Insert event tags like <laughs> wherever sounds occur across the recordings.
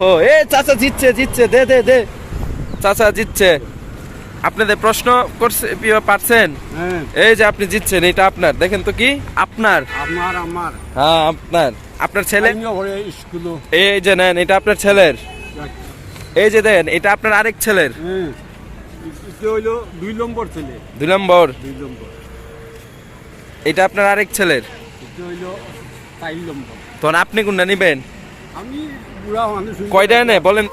ও এ চাচা জিতছে জিতছে দে দে দে। চাচা জিতছে। আপনাদের প্রশ্ন করছে পারছেন? হ্যাঁ। এই যে আপনি জিতছেন এটা আপনার। দেখেন তো কি? আপনার। আমার আমার। হ্যাঁ আপনার। আপনার ছেলে? এই যে নেন এটা আপনার ছেলের। এই যে দেন এটা আপনার আরেক ছেলের। হ্যাঁ। হইল দুই নম্বর ছেলে। দুই নম্বর। দুই নম্বর। এটা আপনার আরেক ছেলের। তখন আপনি কোনটা নিবেন? আমি বুড়া মানুষ কয়টা এনে বলেন।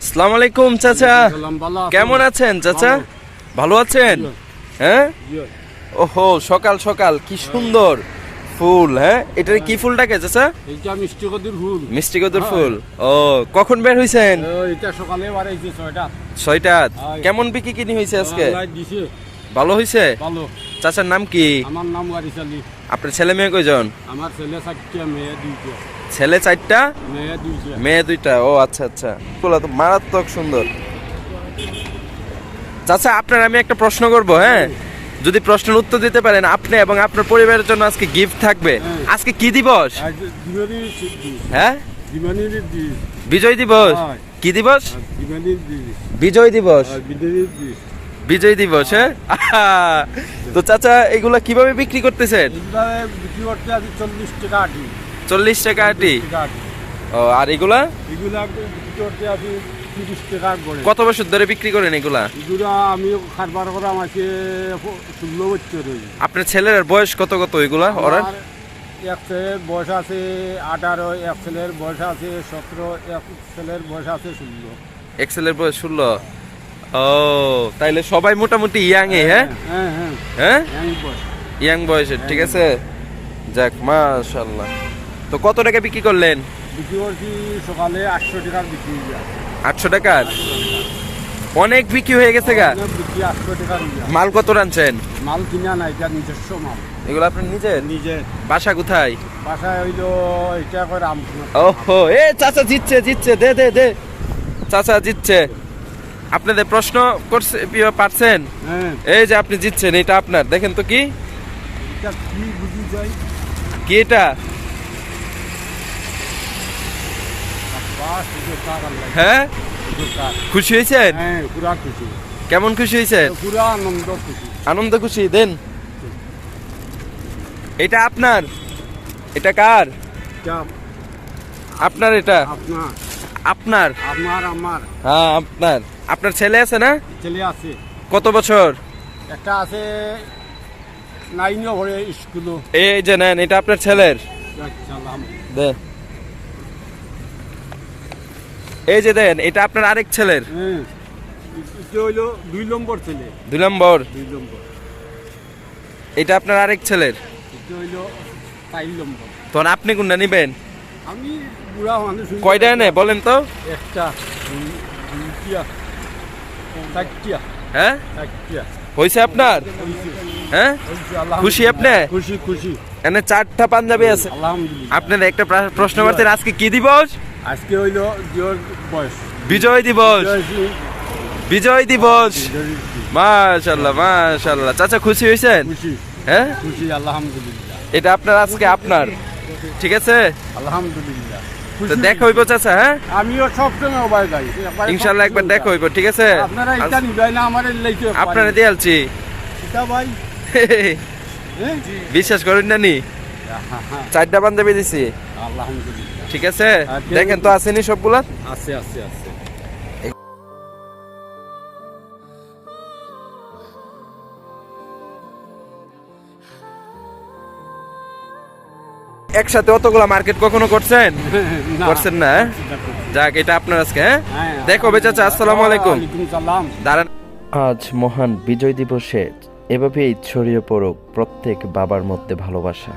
আসসালামু আলাইকুম চাচা? কেমন আছেন চাচা। ভালো। আছেন? হ্যাঁ? ওহো সকাল সকাল কি সুন্দর। ফুল হ্যাঁ? এটার কি ফুলটাকে চাচা এইটা মিষ্টি কদুর ফুল। মিষ্টি কদুর হ্যাঁ। ফুল। ও কখন বের হইছেন? এটা সকালে বাড়াইছে ছয়টা। ছয়টা? হয়। কেমন বিক্রি কিনি হয়েছে আজকে? ভালো হয়েছে ভালো। চাচার নাম কি? আমার নাম গাড়িশালি আপনার ছেলে মেয়ে কয়জন? আমার ছেলে চারটা মেয়ে দুইটা। ছেলে চারটা? মেয়ে দুইটা। মেয়ে দুইটা। ও আচ্ছা আচ্ছা। ফুল তো মারাত্মক সুন্দর। চাচা আপনার আমি একটা প্রশ্ন করব হ্যাঁ? যদি প্রশ্নের উত্তর দিতে পারেন আপনি এবং আপনার পরিবারের জন্য আজকে গিফট থাকবে। হ্যাঁ। আজকে কি দিবস? হ্যাঁ? বিজয় দিবস? কি দিবস? বিজয় দিবস। বিজয় দিবস। হ্যাঁ? তো চাচা এগুলা কীভাবে বিক্রি করতেছেন? বিক্রি করতে আছে চল্লিশ টাকা আটি। চল্লিশ টাকা আটি। ও আর এগুলা? এগুলা বিক্রি করতে আছে তিরিশ টাকা করে। কত বছর ধরে বিক্রি করেন এগুলা? এগুলা আমিও খারবার করে আমাকে ষোলো বছর আপনার ছেলের বয়স কত কত এগুলা ওরা এক ছেলের বয়স আছে আঠারো এক ছেলের বয়স আছে সতেরো এক ছেলের বয়স আছে ষোলো। এক্সেলের বয়স ষোলো। ও তাইলে সবাই মোটামুটি ইয়াং এ হ্যাঁ? হ্যাঁ হ্যাঁ। হ্যাঁ? বয়স। ইয়াং বয়সের ঠিক আছে? যাক মাশাল্লাহ তো কত টাকা বিক্রি করলেন? বিক্রি করছি সকালে আটশো টাকার বিক্রি হয়ে আটশো টাকার? অনেক বিক্রি হয়ে গেছে গা। মাল কত রানছেন মাল কিনা না এটা নিজস্ব মাল। এগুলো আপনার নিজের? নিজে বাসা কোথায়? বাসায় হইল এটা করে রামপুর ওহো এ চাচা জিতছে জিতছে দে দে দে। চাচা জিতছে। আপনাদের প্রশ্ন করছে পি- পারছেন? হ্যাঁ। এই যে আপনি জিতছেন এটা আপনার। দেখেন তো কি? এটা কি বুঝি যায়? কি এটা বাস এটা টাকা লাগে হ্যাঁ? খুশি হয়েছেন? হ্যাঁ কেমন খুশি হয়েছেন? আনন্দ খুশি। দেন। এটা আপনার? এটা কার? আপনার এটা? আপনার। আপনার? আমার। হ্যাঁ আপনার। আপনার ছেলে আছে না? ছেলে আছে। কত বছর? একটা আছে নাইনও ভরে স্কুলও এই যে নেন এটা আপনার ছেলের। দে। এই যে দেন এটা আপনার আরেক ছেলের। হ্যাঁ হইল দুই নম্বর ছেলে। দুই নম্বর। দুই নম্বর। এটা আপনার আরেক ছেলের। এটা হইল চার নম্বর। তখন আপনি কোনটা নিবেন? আমি বুড়া মানুষ কয়টা এনে বলেন তো? একটা দুইটা চারটিয়া হ্যাঁ? চারটিয়া হয়েছে আপনার? হ্যাঁ? খুশি আপনি? খুশি খুশি। এনে চারটা পাঞ্জাবি আছে। আলহামদুলিল্লাহ। আপনাদের একটা প্রশ্ন করছেন আজকে কি দিবস? আজকে হইল জোর বয়স। বিজয় দিবস। বিজয় দিবস। মাশাল্লাহ মাশাল্লাহ চাচা খুশি হয়েছেন হ্যাঁ? খুশি আলহামদুলিল্লাহ। এটা আপনার আজকে আপনার। ঠিক আছে? আলহামদুলিল্লাহ। তো দেখা হইব চাচা হ্যাঁ? আমিও সবসময় ওবাই যাই। একবারে একবার সবসময় দেখা হইব ঠিক আছে? আপনারা এটা নিবাই না আমার লাইতে আপনারা দিয়ে আলছি। এটা ভাই। <laughs> হ্যাঁ? বিশ্বাস করেন না নি? চারটা বান্ধবী দিছি। আলহামদুলিল্লাহ। ঠিক আছে। দেখেন তো আসেনি সবগুলা? আছে আছে আছে। একসাথে অতগুলা মার্কেট কখনো করছেন? <laughs> করছেন না হ্যাঁ? যাক এটা আপনার আজকে হ্যাঁ? হ্যাঁ, দেখো বেচাচা আসসালামু আলাইকুম। দাঁড়ান। আজ মহান বিজয় দিবসে এভাবেই ছড়িয়ে পড়ুক প্রত্যেক বাবার মধ্যে ভালোবাসা।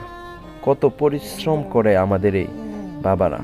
কত পরিশ্রম করে আমাদের এই বাবারা